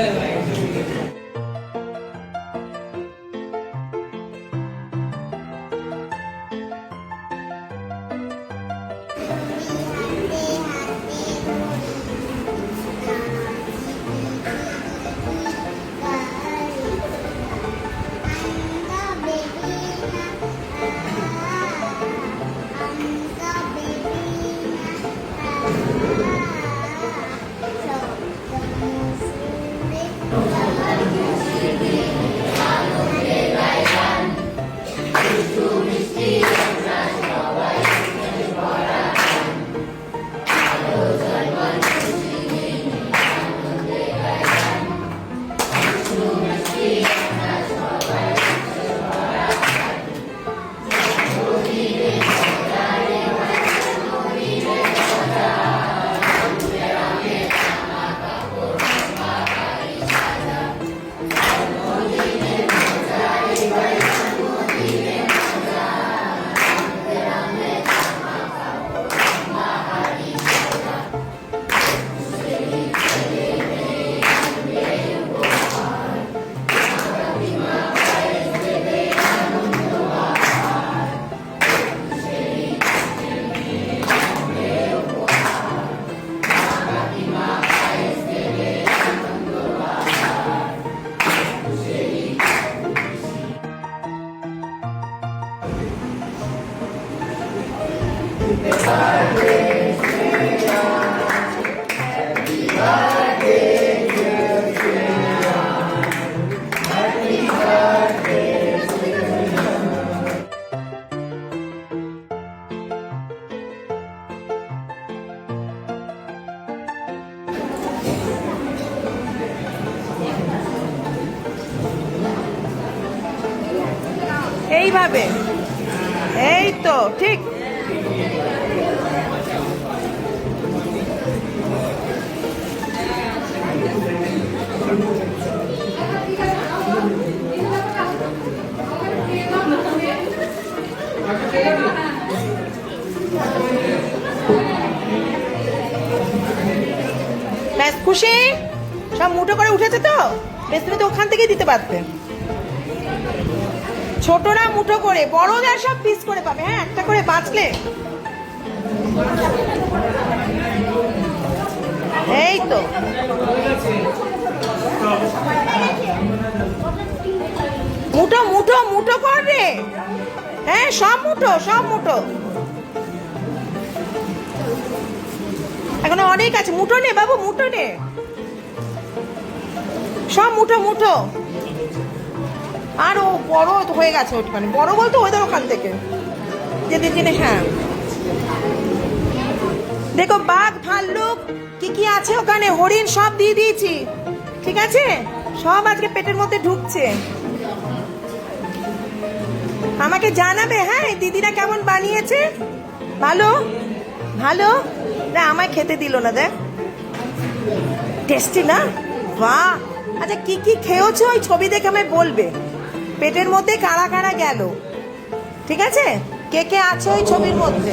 Evet. এইভাবে। এই তো ঠিক। ব্যাস খুশি? সব মুঠো করে উঠেছে তো? বেশ তুমি তো ওখান থেকেই দিতে পারতে। ছোটরা মুঠো করে, বড়রা সব পিস করে পাবে। হ্যাঁ একটা করে বাঁচলে। এই তো। মুঠো মুঠো মুঠো কর হ্যাঁ সব মুঠো সব মুঠো। এখনও অনেক আছে। মুঠো নে বাবু, মুঠো নে। সব মুঠো মুঠো। আর ও বড় হয়ে গেছে ওখানে বড় বলতে ওদের ওখান থেকে। যেদিন জিনিস হ্যাঁ। দেখো বাঘ, ভাল্লুক, কি কি আছে ওখানে? হরিণ সব দিয়ে দিয়েছি। ঠিক আছে? সব আজকে পেটের মধ্যে ঢুকছে। আমাকে জানাবে হ্যাঁ দিদিরা কেমন বানিয়েছে? ভালো? ভালো? না, আমায় খেতে দিল না, দেখ। টেস্টি না? বাহ! আচ্ছা কি কি খেয়েছো? ওই ছবি দেখে আমায় বলবে। পেটের মধ্যে কারা কারা গেল? ঠিক আছে? কে কে আছে ওই ছবির মধ্যে?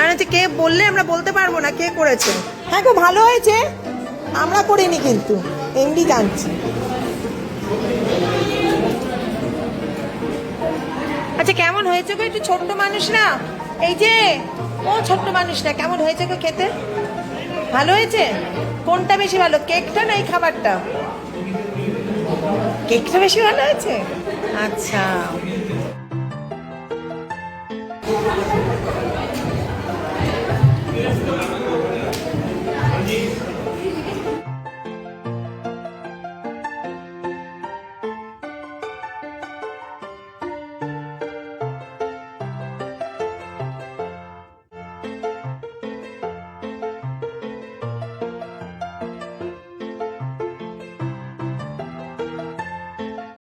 আর হচ্ছে কে বললে আমরা বলতে পারব না, কে করেছে? হ্যাঁ গো, ভালো হয়েছে। আমরা করিনি কিন্তু এমডি জানছি। আচ্ছা কেমন হয়েছে গো একটু ছোট্ট মানুষ না? এই যে, ও ছোট্ট মানুষ না, কেমন হয়েছে গো খেতে? ভালো হয়েছে? কোনটা বেশি ভালো, কেকটা না এই খাবারটা? কেকটা বেশি ভালো হয়েছে? আচ্ছা। Thank you.